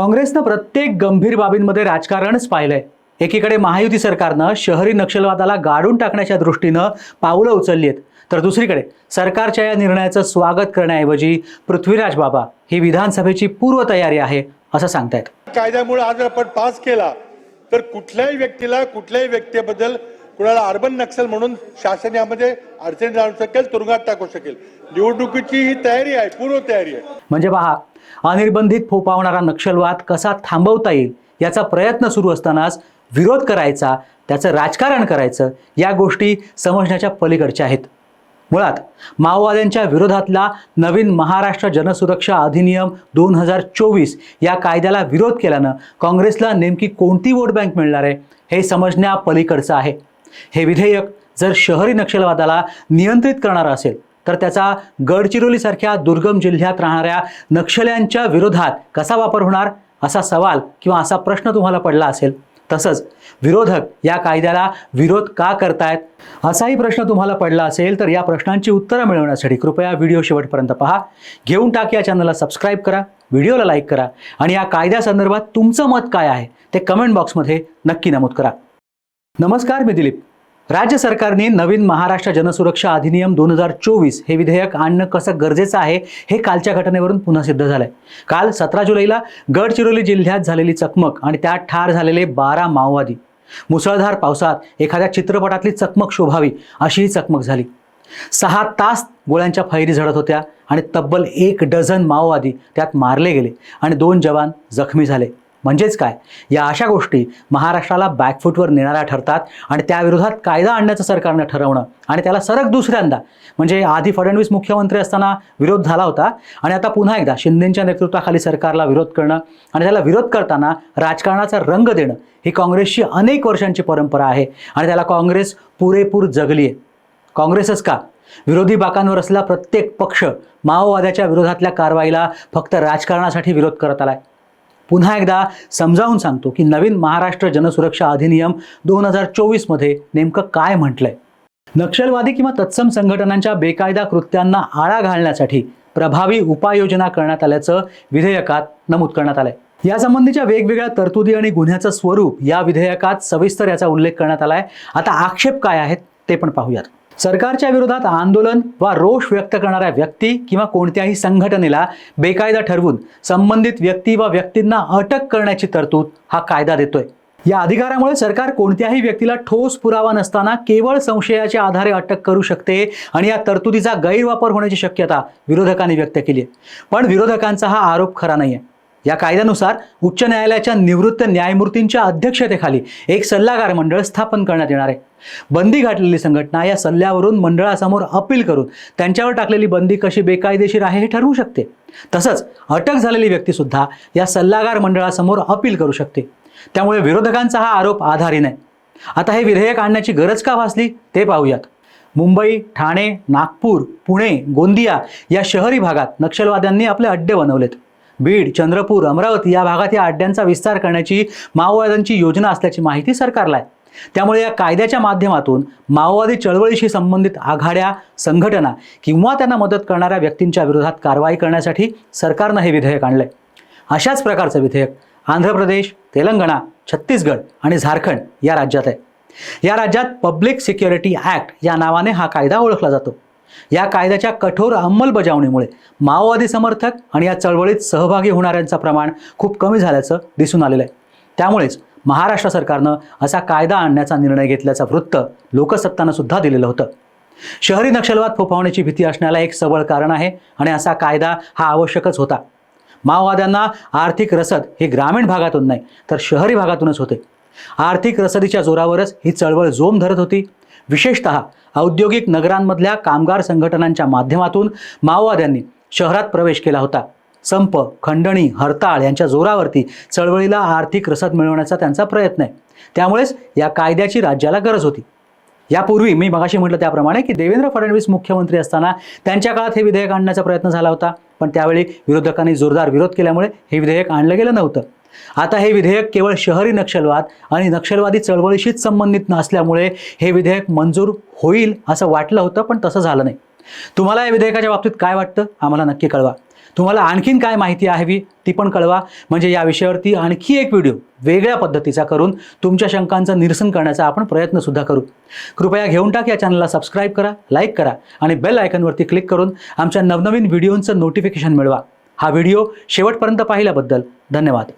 काँग्रेसनं प्रत्येक गंभीर बाबींमध्ये राजकारणच पाहिलंय. एकीकडे महायुती सरकारनं शहरी नक्षलवादाला गाडून टाकण्याच्या दृष्टीनं पावलं उचलली आहेत तर दुसरीकडे सरकारच्या या निर्णयाचं स्वागत करण्याऐवजी पृथ्वीराज बाबा ही विधानसभेची पूर्वतयारी आहे असं सांगतायत. कायद्यामुळे आज आपण पास केला तर कुठल्याही व्यक्तीला कुठल्याही व्यक्तीबद्दल कुणाला अर्बन नक्षल म्हणून शासन यामध्ये अडचणी जाणू शकेल तुरुंगात टाकू शकेल. निवडणुकीची ही तयारी आहे पूर्व तयारी आहे. म्हणजे पहा अनिर्बंधित फोपावणारा नक्षलवाद कसा थांबवता येईल याचा प्रयत्न सुरू असतानाच विरोध करायचा त्याचं राजकारण करायचं या गोष्टी समजण्याच्या पलीकडच्या आहेत. मुळात माओवाद्यांच्या विरोधातला नवीन महाराष्ट्र जनसुरक्षा अधिनियम दोन हजार चोवीस या कायद्याला विरोध केल्यानं काँग्रेसला नेमकी कोणती वोट बँक मिळणार आहे हे समजण्या पलीकडचं आहे. हे विधेयक जर शहरी नक्षलवादाला नियंत्रित करणारं असेल तर त्याचा गडचिरोलीसारख्या दुर्गम जिल्ह्यात राहणाऱ्या नक्षल्यांच्या विरोधात कसा वापर होणार? असा सवाल किंवा असा प्रश्न तुम्हाला पडला असेल. तसंच विरोधक या कायद्याला विरोध का करतायत? असाही प्रश्न तुम्हाला पडला असेल तर या प्रश्नांची उत्तरं मिळवण्यासाठी कृपया व्हिडिओ शेवटपर्यंत पहा. घेऊन टाक या चॅनलला सबस्क्राईब करा व्हिडिओला लाईक करा आणि या कायद्यासंदर्भात तुमचं मत काय आहे ते कमेंट बॉक्समध्ये नक्की नमूद करा. नमस्कार मी दिलीप. राज्य सरकारने नवीन महाराष्ट्र जनसुरक्षा अधिनियम दोन हजार चोवीस हे विधेयक आणणं कसं गरजेचं आहे हे कालच्या घटनेवरून पुन्हा सिद्ध झालंय. काल सतरा जुलैला गडचिरोली जिल्ह्यात झालेली चकमक आणि त्यात ठार झालेले बारा माओवादी. मुसळधार पावसात एखाद्या चित्रपटातली चकमक शोभावी अशी ही चकमक झाली. सहा तास गोळ्यांच्या फैरी झडत होत्या आणि तब्बल एक डझन माओवादी त्यात मारले गेले आणि दोन जवान जखमी झाले. म्हणजेच काय? या अशा गोष्टी महाराष्ट्राला बॅकफूटवर नेणाऱ्या ठरतात आणि त्याविरोधात कायदा आणण्याचं सरकारनं ठरवणं आणि त्याला सरक दुसऱ्यांदा. म्हणजे आधी फडणवीस मुख्यमंत्री असताना विरोध झाला होता आणि आता पुन्हा एकदा शिंदेच्या नेतृत्वाखाली सरकारला विरोध करणं आणि त्याला विरोध करताना राजकारणाचा रंग देणं ही काँग्रेसची अनेक वर्षांची परंपरा आहे आणि त्याला काँग्रेस पुरेपूर जगली आहे काँग्रेसच का? विरोधी बाकांवर असलेला प्रत्येक पक्ष माओवाद्याच्या विरोधातल्या कारवाईला फक्त राजकारणासाठी विरोध करत आलाय. पुन्हा एकदा समजावून सांगतो की नवीन महाराष्ट्र जनसुरक्षा अधिनियम दोन हजार चोवीसमध्ये नेमकं काय म्हटलंय? नक्षलवादी किंवा तत्सम संघटनांच्या बेकायदा कृत्यांना आळा घालण्यासाठी प्रभावी उपाययोजना करण्यात आल्याचं विधेयकात नमूद करण्यात आलंय. यासंबंधीच्या वेगवेगळ्या तरतुदी आणि गुन्ह्याचं स्वरूप या विधेयकात सविस्तर याचा उल्लेख करण्यात आलाय. आता आक्षेप काय आहेत ते पण पाहूयात. सरकारच्या विरोधात आंदोलन वा रोष व्यक्त करणाऱ्या व्यक्ती किंवा कोणत्याही संघटनेला बेकायदा ठरवून संबंधित व्यक्ती वा व्यक्तींना अटक करण्याची तरतूद हा कायदा देतोय. या अधिकारामुळे सरकार कोणत्याही व्यक्तीला ठोस पुरावा नसताना केवळ संशयाच्या आधारे अटक करू शकते आणि या तरतुदीचा गैरवापर होण्याची शक्यता विरोधकांनी व्यक्त केली आहे. पण विरोधकांचा हा आरोप खरा नाही आहे या कायद्यानुसार उच्च न्यायालयाच्या निवृत्त न्यायमूर्तींच्या अध्यक्षतेखाली एक सल्लागार मंडळ स्थापन करण्यात येणार आहे. बंदी घातलेली संघटना या सल्ल्यावरून मंडळासमोर अपील करून त्यांच्यावर टाकलेली बंदी कशी बेकायदेशीर आहे हे ठरवू शकते. तसंच अटक झालेली व्यक्तीसुद्धा या सल्लागार मंडळासमोर अपील करू शकते. त्यामुळे विरोधकांचा हा आरोप आधारी नाही. आता हे विधेयक आणण्याची गरज का भासली ते पाहूयात. मुंबई ठाणे नागपूर पुणे गोंदिया या शहरी भागात नक्षलवाद्यांनी आपले अड्डे बनवलेत. बीड चंद्रपूर अमरावती या भागात या अड्ड्यांचा विस्तार करण्याची माओवाद्यांची योजना असल्याची माहिती सरकारला आहे. त्यामुळे या कायद्याच्या माध्यमातून माओवादी चळवळीशी संबंधित आघाड्या संघटना किंवा त्यांना मदत करणाऱ्या व्यक्तींच्या विरोधात कारवाई करण्यासाठी सरकारनं हे विधेयक आणलंय. अशाच प्रकारचं विधेयक आंध्र प्रदेश तेलंगणा छत्तीसगड आणि झारखंड या राज्यात आहे. या राज्यात पब्लिक सिक्युरिटी ॲक्ट या नावाने हा कायदा ओळखला जातो. या कायद्याच्या कठोर अंमलबजावणीमुळे माओवादी समर्थक आणि या चळवळीत सहभागी होणाऱ्यांचं प्रमाण खूप कमी झाल्याचं दिसून आलेलं आहे. त्यामुळेच महाराष्ट्र सरकारनं असा कायदा आणण्याचा निर्णय घेतल्याचं वृत्त लोकसत्तानं सुद्धा दिलेलं होतं. शहरी नक्षलवाद फोफावण्याची भीती असण्याला एक सबळ कारण आहे आणि असा कायदा हा आवश्यकच होता. माओवाद्यांना आर्थिक रसद हे ग्रामीण भागातून नाही तर शहरी भागातूनच होते. आर्थिक रसदीच्या जोरावरच ही चळवळ जोम धरत होती. विशेषतः औद्योगिक नगरांमधल्या कामगार संघटनांच्या माध्यमातून माओवाद्यांनी शहरात प्रवेश केला होता. संप खंडणी हरताळ यांच्या जोरावरती चळवळीला आर्थिक रसद मिळवण्याचा त्यांचा प्रयत्न आहे. त्यामुळेच या कायद्याची राज्याला गरज होती. यापूर्वी मी मगाशी म्हटलं त्याप्रमाणे की देवेंद्र फडणवीस मुख्यमंत्री असताना त्यांच्या काळात हे विधेयक आणण्याचा प्रयत्न झाला होता. पण त्यावेळी विरोधकांनी जोरदार विरोध केल्यामुळे हे विधेयक आणलं गेलं नव्हतं. आता हे विधेयक केवळ शहरी नक्षलवाद आणि नक्षलवादी चळवळीशीच संबंधित नसल्यामुळे हे विधेयक मंजूर होईल असं वाटलं होतं पण तसं झालं नाही. तुम्हाला या विधेयकाच्या बाबतीत काय वाटतं? आम्हाला नक्की कळवा. तुम्हाला आणखीन काय माहिती हवी ती पण कळवा. म्हणजे या विषयावरती आणखी एक व्हिडिओ वेगळ्या पद्धतीचा करून तुमच्या शंकांचं निरसन करण्याचा आपण प्रयत्नसुद्धा करू. कृपया घेऊन टाक या चॅनलला सबस्क्राईब करा लाईक करा आणि बेल आयकनवरती क्लिक करून आमच्या नवनवीन व्हिडिओंचं नोटिफिकेशन मिळवा. हा व्हिडिओ शेवटपर्यंत पाहिल्याबद्दल धन्यवाद.